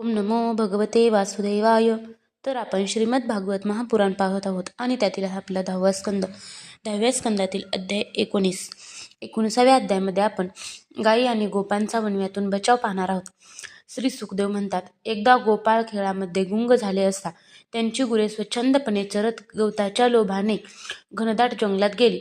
ओम नमो भगवते वासुदेवाय. तर आपण श्रीमद भागवत महापुराण पाहत आहोत आणि त्यातील हा आपला दहावा स्कंद. दहाव्या स्कंदातील अध्याय एकोणीस. एकोणीसाव्या अध्यायामध्ये आपण गायी आणि गोपांचा वनव्यातून बचाव पाहणार आहोत. श्री सुखदेव म्हणतात एकदा गोपाळ खेळामध्ये गुंग झाले असता त्यांची गुरे स्वच्छंदपणे चरत गवताच्या लोभाने घनदाट जंगलात गेली.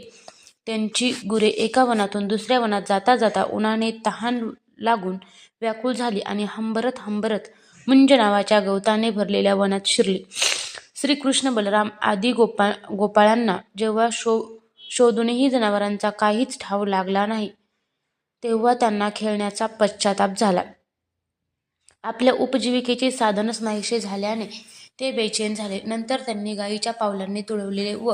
त्यांची गुरे एका वनातून दुसऱ्या वनात जाता जाता उन्हाने तहान लागून व्याकुळ झाली आणि हंबरत हंबरत मुंज नावाच्या गवताने भरलेल्या वनात शिरली. श्रीकृष्ण बलराम आदी गोपाळ गोपाळांना जेव्हा शो शोधूनही जनावरांचा काहीच ठाव लागला नाही तेव्हा त्यांना खेळण्याचा पश्चाताप झाला. आपल्या उपजीविकेचे साधनच नाहीसे झाल्याने ते बेचैन झाले. नंतर त्यांनी गायीच्या पावलांनी तुळवलेले व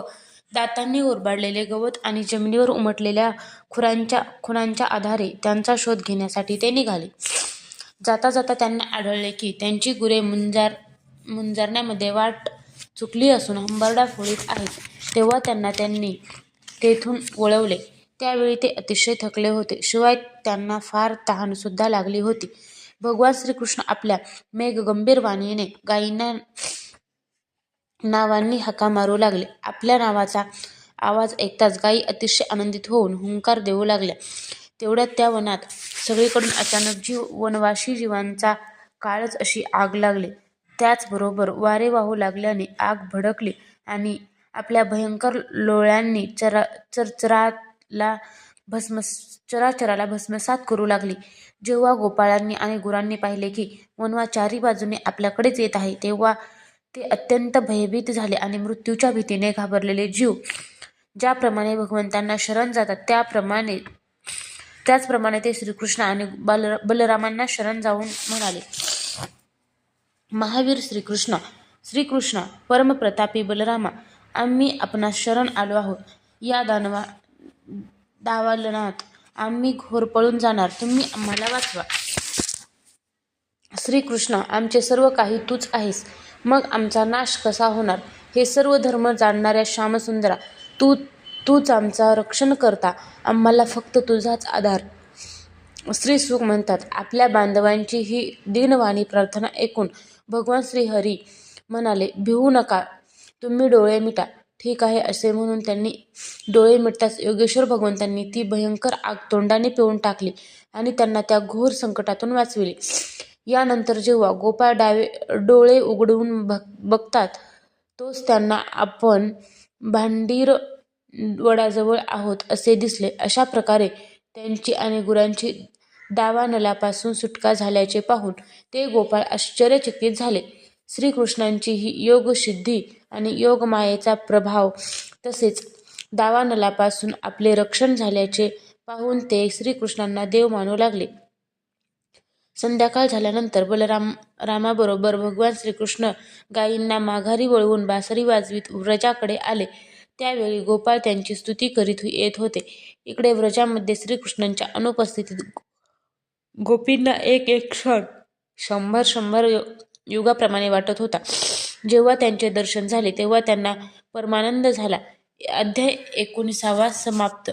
दातांनी ओरबाडलेले गवत आणि जमिनीवर उमटलेल्या खुरांच्या खुरांच्या आधारे त्यांचा शोध घेण्यासाठी ते निघाले. जाता जाता त्यांना आढळले की त्यांची गुरे मुंजार मुंजारण्यामध्ये वाट चुकली असून हंबरडा फोडीत आहेत. तेव्हा त्यांना त्यांनी तेथून वळवले. त्यावेळी ते अतिशय थकले होते. शिवाय त्यांना फार तहानसुद्धा लागली होती. भगवान श्रीकृष्ण आपल्या मेघगंभीर वाणीने गायींना नावांनी हका मारू लागले. आपल्या नावाचा आवाज ऐकताच गायी अतिशय आनंदित होऊन हुंकार देऊ लागल्या. तेवढ्यात त्या वनात सगळीकडून अचानक जीव वनवासी जीवांचा काळच अशी आग लागली. त्याचबरोबर वारे वाहू लागल्याने आग भडकली आणि आपल्या भयंकर लोळ्यांनी चरा चरचराला भस्मस चराचराला भस्मसात करू लागली. जेव्हा गोपाळांनी आणि गुरांनी पाहिले की वनवा चारी बाजूने आपल्याकडेच येत आहे तेव्हा ते अत्यंत भयभीत झाले आणि मृत्यूच्या भीतीने घाबरलेले जीव ज्याप्रमाणे भगवंतांना शरण जातात त्याप्रमाणे त्याचप्रमाणे ते श्रीकृष्ण आणि बल बलरामांना शरण जाऊन म्हणाले महावीर श्रीकृष्ण श्रीकृष्ण परमप्रतापी बलरामा आम्ही आपणास शरण आलो आहोत. या दानवा दावालनात आम्ही घोर पळून जाणार. तुम्ही आम्हाला वाचवा. श्रीकृष्ण आमचे सर्व काही तूच आहेस. मग आमचा नाश कसा होणार? हे सर्व धर्म जाणणाऱ्या श्यामसुंदरा तू तूच आमचा रक्षण करता. आम्हाला फक्त तुझाच आधार. श्री सुख म्हणतात आपल्या बांधवांची ही दीनवाणी प्रार्थना ऐकून भगवान श्रीहरी म्हणाले भिवू नका तुम्ही डोळे मिटा. ठीक आहे असे म्हणून त्यांनी डोळे मिटताच योगेश्वर भगवंतांनी ती भयंकर आग तोंडाने पिळून टाकली आणि त्यांना त्या घोर संकटातून वाचविले. यानंतर जेव्हा गोपाळ डावे डोळे उघडून बघतात तोच त्यांना आपण भांडीर वडाजवळ आहोत असे दिसले. अशा प्रकारे त्यांची आणि गुरांची दावानलापासून सुटका झाल्याचे पाहून ते गोपाळ आश्चर्यचकित झाले. श्रीकृष्णांची ही योगसिद्धी आणि योगमायेचा प्रभाव तसेच दावानलापासून आपले रक्षण झाल्याचे पाहून ते श्रीकृष्णांना देव मानू लागले. संध्याकाळ झाल्यानंतर बलराम रामाबरोबर भगवान श्रीकृष्ण गायींना माघारी वळवून बासरी वाजवीत व्रजाकडे आले. त्यावेळी गोपाळ त्यांची स्तुती करीत येत होते. इकडे व्रजामध्ये श्रीकृष्णांच्या अनुपस्थितीत गोपींना एक एक क्षण शंभर शंभर युगाप्रमाणे वाटत होता. जेव्हा त्यांचे दर्शन झाले तेव्हा त्यांना परमानंद झाला. अध्याय एकोणीसावा समाप्त.